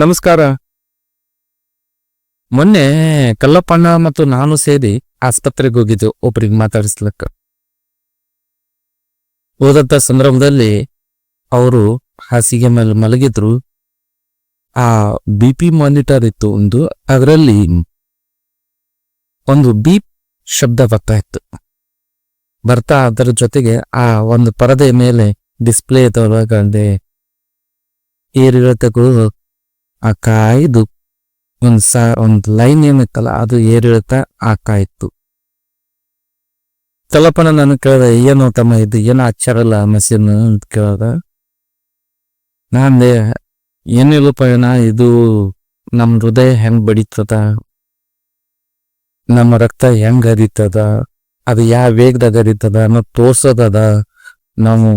ನಮಸ್ಕಾರ. ಮೊನ್ನೆ ಕಲ್ಲಪ್ಪಣ್ಣ ಮತ್ತು ನಾನು ಸೇರಿ ಆಸ್ಪತ್ರೆಗೆ ಹೋಗಿದ್ದು ಒಬ್ರಿಗೆ ಮಾತಾಡಿಸ್ಲಕ್ಕ. ಹೋದಂತ ಸಂದರ್ಭದಲ್ಲಿ ಅವರು ಹಾಸಿಗೆ ಮೇಲೆ ಮಲಗಿದ್ರು. ಆ ಬಿ ಪಿ ಮಾನಿಟರ್ ಇತ್ತು ಒಂದು, ಅದರಲ್ಲಿ ಒಂದು ಬೀಪ್ ಶಬ್ದ ಬರ್ತಾ ಇತ್ತು. ಬರ್ತಾ ಅದರ ಜೊತೆಗೆ ಆ ಒಂದು ಪರದೆ ಮೇಲೆ ಡಿಸ್ಪ್ಲೇ ಒಳಗಡೆ ಏರಿಳಿತಗಳು ಆ ಕಾಯ್ದು ಒಂದು ಸ, ಒಂದು ಲೈನ್ ಏನಿತ್ತಲ್ಲ ಅದು ಏರಿಳಿತ ಆಗ್ತಾ ಇತ್ತು ತಲಪನ ನಾನು ಕೇಳ್ದೆ, ಏನು ತಮ್ಮ ಇದು, ಏನು ಹಚ್ಚಾರಲ್ಲ ಮಸೀನ್ ಅಂತ ಕೇಳ್ದ. ನಾಂದೆ ಏನಿಲ್ಲಪ್ಪ ಏನ ಇದು ನಮ್ಮ ಹೃದಯ ಹೆಂಗ್ ಬಡಿತದ? ನಮ್ಮ ರಕ್ತ ಹೆಂಗ್ ಹರಿತದ? ಅದು ಯಾವ ವೇಗದಾಗ ಹರಿತದ ಅನ್ನೋ ತೋರ್ಸೋದದ. ನಾವು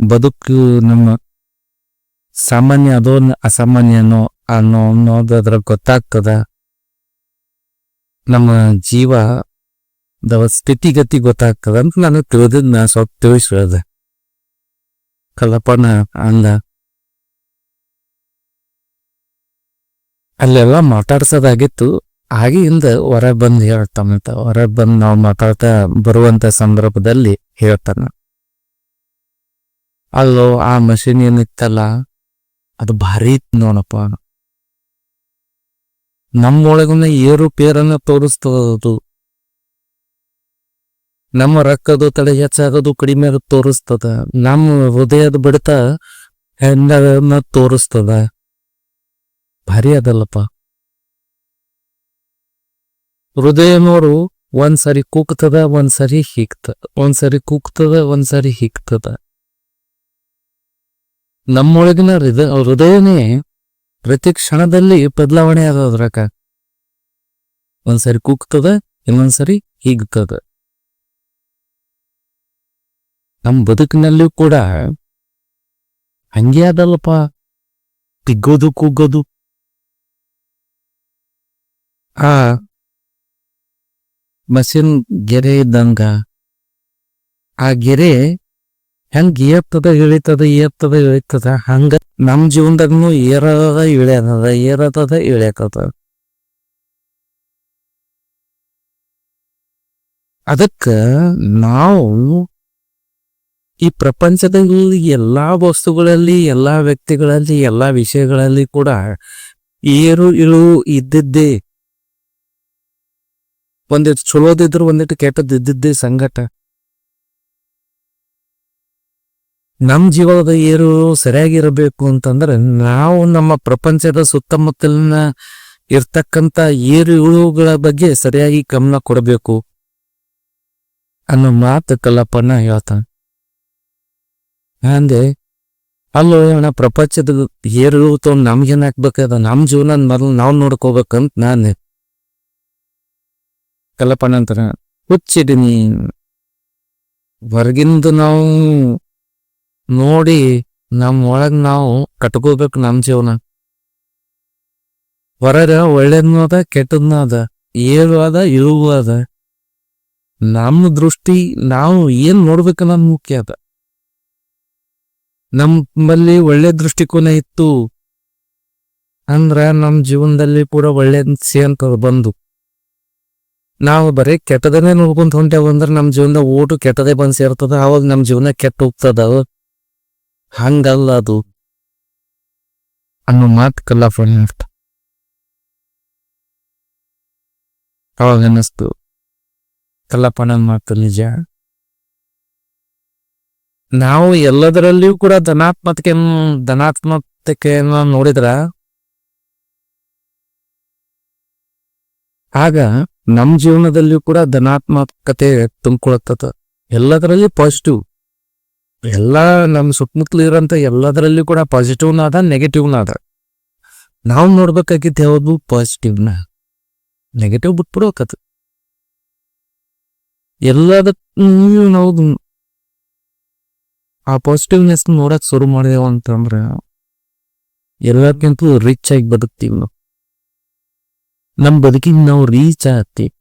ಬದುಕು ನಮ್ಮ ಸಾಮಾನ್ಯ ಅದೋ ಅಸಾಮಾನ್ಯನೋ ಅನ್ನೋ ಅನ್ನೋದ್ರ ಗೊತ್ತಾಗ್ತದ ನಮ್ಮ ಜೀವ ಸ್ಥಿತಿಗತಿ ಗೊತ್ತಾಗ್ತದ ಅಂತ ನಾನು ತಿಳಿದ್ ನಾ ಸ್ವಲ್ಪ ತಿಳಿಸ್ ಕಲ್ಪನ ಅಂದ ಅಲ್ಲೆಲ್ಲ ಮಾತಾಡ್ಸೋದಾಗಿತ್ತು ಹಾಗೆ ಹಿಂದ ಹೊರ ಬಂದು ಹೇಳ್ತಾನಂತ ಹೊರ ಬಂದು ನಾವು ಮಾತಾಡ್ತಾ ಬರುವಂತ ಸಂದರ್ಭದಲ್ಲಿ ಹೇಳ್ತಾನ ಅಲ್ಲೋ ಆ ಮಷೀನ್ ಏನಿತ್ತಲ್ಲ ಅದು ಭಾರಿ ಇತ್ತು ನೋಡಪ್ಪ ಏರು ಏರುಪೇರನ್ನ ತೋರಿಸ್ತದದು. ನಮ್ಮ ರಕ್ತದ ತಡೆ ಹೆಚ್ಚಾಗೋದು ಕಡಿಮೆ ತೋರಿಸ್ತದ. ನಮ್ಮ ಹೃದಯದ ಬಡಿತ ಹೆಣ್ಣ ತೋರಿಸ್ತದ. ಭಾರಿ ಅದಲ್ಲಪ್ಪ. ಹೃದಯನೋರು ಒಂದ್ಸರಿ ಕೂಗ್ತದ, ಒಂದ್ಸರಿ ಹಿಕ್ತ ಒಂದ್ಸರಿ ಕೂಗ್ತದ, ಒಂದ್ಸರಿ ಹಿಗ್ತದ. ನಮ್ಮೊಳಗಿನ ಹೃದಯ ಹೃದಯನೇ ಪ್ರತಿ ಕ್ಷಣದಲ್ಲಿ ಬದಲಾವಣೆ ಆಗೋದ್ರಕ ಒಂದ್ಸರಿ ಕೂಗ್ತದ, ಇನ್ನೊಂದ್ಸರಿ ಹಿಗ್ತದ. ನಮ್ಮ ಬದುಕಿನಲ್ಲಿಯೂ ಕೂಡ ಹಂಗೆ ಅದಲ್ಲಪ್ಪ ತಿಗ್ಗೋದು ಕುಗ್ಗೋದು ಆ ಮಷಿನ್ ಗೆರೆ ಇದ್ದಂಗ, ಆ ಗೆರೆ ಹೆಂಗ್ ಏರ್ತದ ಇಳಿತದ ಏರ್ತದ ಇಳಿತದ? ಹಂಗ ನಮ್ ಜೀವನದಾಗನು ಏರದ ಇಳಿಯದ ಏರತದ ಇಳಿಯತದ ಅದಕ್ಕ ನಾವು ಈ ಪ್ರಪಂಚದಲ್ಲಿ ಎಲ್ಲಾ ವಸ್ತುಗಳಲ್ಲಿ, ಎಲ್ಲಾ ವ್ಯಕ್ತಿಗಳಲ್ಲಿ, ಎಲ್ಲಾ ವಿಷಯಗಳಲ್ಲಿ ಕೂಡ ಏರು, ಇಳು, ಇದ್ದಿದ್ದೇ ಒಂದಿಟ್ಟು ಚಲೋದಿದ್ರು ಒಂದಿಟ್ಟು ಕೆಟ್ಟದ್ದು ಇದ್ದಿದ್ದೇ ಸಂಗಟ ನಮ್ ಜೀವನದ ಏರು ಸರಿಯಾಗಿರಬೇಕು ಅಂತಂದ್ರೆ ನಾವು ನಮ್ಮ ಪ್ರಪಂಚದ ಸುತ್ತಮುತ್ತಲಿನ ಇರ್ತಕ್ಕಂಥ ಏರು ಬಗ್ಗೆ ಸರಿಯಾಗಿ ಗಮನ ಕೊಡಬೇಕು ಅನ್ನೋ ಮಾತು ಕಲ್ಲಪ್ಪನ ಹೇಳ್ತಾನೆ. ಅಂದೆ, ಅಲ್ಲೋ ಅಣ್ಣ ಪ್ರಪಂಚದ ಏರು ತೊಗೊಂಡು ನಮ್ಗೇನ್ ಹಾಕ್ಬೇಕದ ನಮ್ಮ ಜೀವನ ಮೊದಲು ನಾವು ನೋಡ್ಕೋಬೇಕಂತ ನಾನು. ಕಲ್ಲಪ್ಪಣ್ಣ ಅಂತಾರ ನೀ ಹೊರಗಿಂದ ನಾವು ನೋಡಿ ನಮ್ಮ ಒಳಗ್ ನಾವು ಕಟ್ಕೋಬೇಕು ನಮ್ ಜೀವನ. ಹೊರಗ ಒಳ್ಳೇದ್ನೂ ಅದ, ಕೆಟ್ಟದ್ನೂ ಅದ, ಏಳು ಅದ ಇಳುವು ಅದ. ನಮ್ಮ ದೃಷ್ಟಿ, ನಾವು ಏನ್ ನೋಡ್ಬೇಕನ್ನೋದ್ ಮುಖ್ಯ ಅದ. ನಮ್ಮಲ್ಲಿ ಒಳ್ಳೆ ದೃಷ್ಟಿಕೋನ ಇತ್ತು ಅಂದ್ರ ನಮ್ಮ ಜೀವನದಲ್ಲಿ ಕೂಡ ಒಳ್ಳೆ ಸೇಂತ ಬಂದು. ನಾವು ಬರೀ ಕೆಟ್ಟದನ್ನೇ ನೋಡ್ಕೊಂತ ಹೊಂಟೇವ ನಮ್ಮ ನಮ್ ಜೀವನದಾಗ ಓಟು ಕೆಟ್ಟದೇ ಬಂದ್ ಸೇರ್ತದ ಅವಾಗ ನಮ್ಮ ಜೀವನ ಕೆಟ್ಟ ಹೋಗ್ತದ. ಹಂಗಲ್ಲ ಅದು ಅನ್ನೋ ಮಾತು ಕಲ್ಲ ಅರ್ಥ. ಅವಾಗ ಅನ್ನಿಸ್ತು ಕಲ್ಲಪ್ಪನ ಮಾತು ನಿಜ. ನಾವು ಎಲ್ಲದರಲ್ಲಿಯೂ ಕೂಡ ಧನಾತ್ಮಕ ಧನಾತ್ಮಕತೆಯನ್ನು ನೋಡಿದ್ರ, ಆಗ ನಮ್ಮ ಜೀವನದಲ್ಲಿಯೂ ಕೂಡ ಧನಾತ್ಮಕತೆ ತುಂಬಿಕೊಳತ್ತದ ಎಲ್ಲದರಲ್ಲಿ ಪಾಸಿಟಿವ್ ಎಲ್ಲ ನಮ್ಮ ಸುತ್ತಮುತ್ತಲು ಇರೋಂಥ ಎಲ್ಲದರಲ್ಲಿ ಕೂಡ ಪಾಸಿಟಿವ್ನ ಅದ ನೆಗೆಟಿವ್ನ ಅದ ನಾವು ನೋಡ್ಬೇಕಾಗಿದ್ದು ಯಾವುದು ಪಾಸಿಟಿವ್ನ ನೆಗೆಟಿವ್ ಬಿಟ್ಬಿಡ್ಬೇಕದು. ಎಲ್ಲದಕ್ಕೂ ನಾವು ಆ ಪಾಸಿಟಿವ್ನೆಸ್ ನೋಡಕ್ ಶುರು ಮಾಡಿದೆವು ಅಂತಂದ್ರೆ ಎಲ್ಲಕ್ಕಿಂತ ರಿಚ್ ಆಗಿ ಬದುಕ್ತೀವಿ ನಾವು. ನಮ್ ಬದುಕಿಗೆ ನಾವು ರೀಚ್ ಆಗ್ತೀವಿ.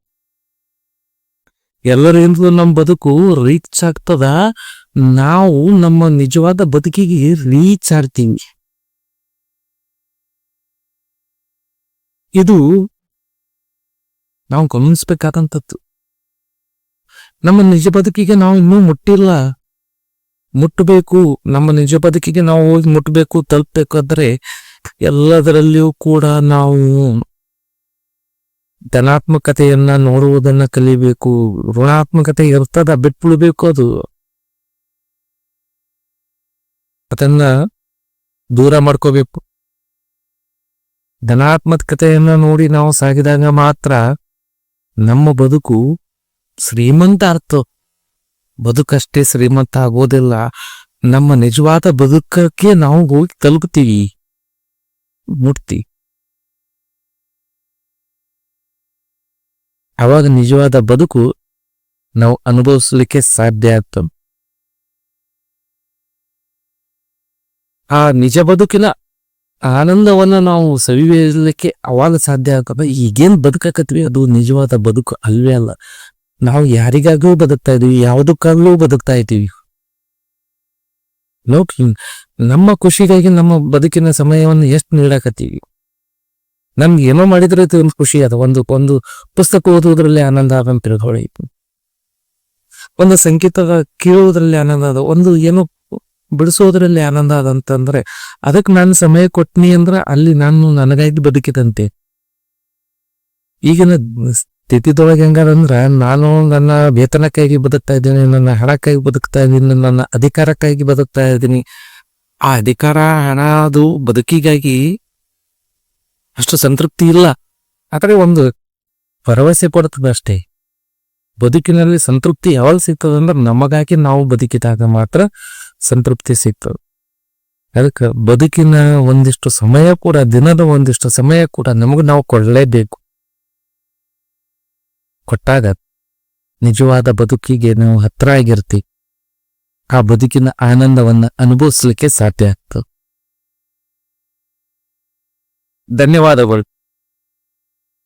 ಎಲ್ಲರಿಂದ ನಮ್ಮ ಬದುಕು ರೀಚ್ ಆಗ್ತದ? ನಾವು ನಮ್ಮ ನಿಜವಾದ ಬದುಕಿಗೆ ರೀಚ್ ಆಗ್ತೀವಿ. ಇದು ನಾವು ಗಮನಿಸ್ಬೇಕಾದಂಥದ್ದು. ನಮ್ಮ ನಿಜ ಬದುಕಿಗೆ ನಾವು ಇನ್ನೂ ಮುಟ್ಟಿಲ್ಲ. ಮುಟ್ಟಬೇಕು, ನಮ್ಮ ನಿಜ ಬದುಕಿಗೆ ನಾವು ಹೋಗಿ ಮುಟ್ಟಬೇಕು, ತಲುಪಬೇಕಾದ್ರೆ ಎಲ್ಲದರಲ್ಲಿಯೂ ಕೂಡ ನಾವು ಧನಾತ್ಮಕತೆಯನ್ನ ನೋಡುವುದನ್ನ ಕಲಿಬೇಕು. ಋಣಾತ್ಮಕತೆ ಇರ್ತದ, ಬಿಟ್ಬಿಡ್ಬೇಕು ಅದು. ಅದನ್ನ ದೂರ ಮಾಡ್ಕೋಬೇಕು. ಧನಾತ್ಮಕತೆಯನ್ನ ನೋಡಿ ನಾವು ಸಾಗಿದಾಗ ಮಾತ್ರ ನಮ್ಮ ಬದುಕು ಶ್ರೀಮಂತ ಅರ್ಥ. ಬದುಕಷ್ಟೇ ಶ್ರೀಮಂತ ಆಗೋದಿಲ್ಲ. ನಮ್ಮ ನಿಜವಾದ ಬದುಕಕ್ಕೆ ನಾವು ಹೋಗಿ ತಲುಪ್ತೀವಿ. ಮುಟ್ತಿ ಅವಾಗ ನಿಜವಾದ ಬದುಕು ನಾವು ಅನುಭವಿಸಲಿಕ್ಕೆ ಸಾಧ್ಯ ಆಗ್ತದೆ ಆ ನಿಜ ಬದುಕಿನ ಆನಂದವನ್ನ ನಾವು ಸವಿಯಲಿಕ್ಕೆ ಅವಾಗ ಸಾಧ್ಯ ಆಗ್ತದ ಈಗೇನ್ ಬದುಕಕತ್ವಿ? ಅದು ನಿಜವಾದ ಬದುಕು ಅಲ್ವೇ ಅಲ್ಲ. ನಾವು ಯಾರಿಗಾಗೂ ಬದುಕ್ತಾ ಇದೀವಿ, ಯಾವುದಕ್ಕಾಗ್ಲೂ ಬದುಕ್ತಾ ಇದ್ದೀವಿ ನೋಡ್ರಿ ನಮ್ಮ ಖುಷಿಗಾಗಿ ನಮ್ಮ ಬದುಕಿನ ಸಮಯವನ್ನು ಎಷ್ಟು ನೀಡಕತ್ತೀವಿ? ನಮ್ಗೆ ಏನೋ ಮಾಡಿದ್ರೆ ಒಂದು ಖುಷಿ ಅದ. ಒಂದು ಒಂದು ಪುಸ್ತಕ ಓದುವುದರಲ್ಲಿ ಆನಂದ ಅಂತ ತಿಳ್ಕೊಳ್ಳಿ. ಒಂದು ಸಂಗೀತ ಕೇಳುವುದರಲ್ಲಿ ಆನಂದ ಅದ. ಒಂದು ಏನೋ ಬಿಡಿಸೋದ್ರಲ್ಲಿ ಆನಂದ ಅದ ಅಂತಂದ್ರೆ ಅದಕ್ಕೆ ನಾನು ಸಮಯ ಕೊಟ್ನಿ ಅಂದ್ರೆ ಅಲ್ಲಿ ನಾನು ನನಗಾಗಿ ಬದುಕಿದಂತೆ. ಈಗಿನ ಸ್ಥಿತಿದೊಳಗೆ ಹೆಂಗದಂದ್ರ ನಾನು ನನ್ನ ವೇತನಕ್ಕಾಗಿ ಬದುಕ್ತಾ ಇದ್ದೀನಿ, ನನ್ನ ಹಣಕ್ಕಾಗಿ ಬದುಕ್ತಾ ಇದ್ದೀನಿ, ನನ್ನ ಅಧಿಕಾರಕ್ಕಾಗಿ ಬದುಕ್ತಾ ಇದ್ದೀನಿ. ಆ ಅಧಿಕಾರ, ಹಣ ಅದು ಬದುಕಿಗಾಗಿ ಅಷ್ಟು ಸಂತೃಪ್ತಿ ಇಲ್ಲ. ಆದರೆ ಒಂದು ಭರವಸೆ ಕೊಡುತ್ತದೆ ಅಷ್ಟೇ. ಬದುಕಿನಲ್ಲಿ ಸಂತೃಪ್ತಿ ಯಾವಾಗ ಸಿಗ್ತದೆ ಅಂದ್ರೆ ನಮಗಾಗಿ ನಾವು ಬದುಕಿದಾಗ ಮಾತ್ರ ಸಂತೃಪ್ತಿ ಸಿಗ್ತದೆ. ಅದಕ್ಕೆ ಬದುಕಿನ ಒಂದಿಷ್ಟು ಸಮಯ ಕೂಡ, ದಿನದ ಒಂದಿಷ್ಟು ಸಮಯ ಕೂಡ ನಮಗೆ ನಾವು ಕೊಡಲೇಬೇಕು. ಕೊಟ್ಟಾಗ ನಿಜವಾದ ಬದುಕಿಗೆ ನಾವು ಹತ್ರ ಆಗಿರ್ತೀವಿ ಆ ಬದುಕಿನ ಆನಂದವನ್ನ ಅನುಭವಿಸ್ಲಿಕ್ಕೆ ಸಾಧ್ಯ ಆಗ್ತದೆ. ಧನ್ಯವಾದಗಳು.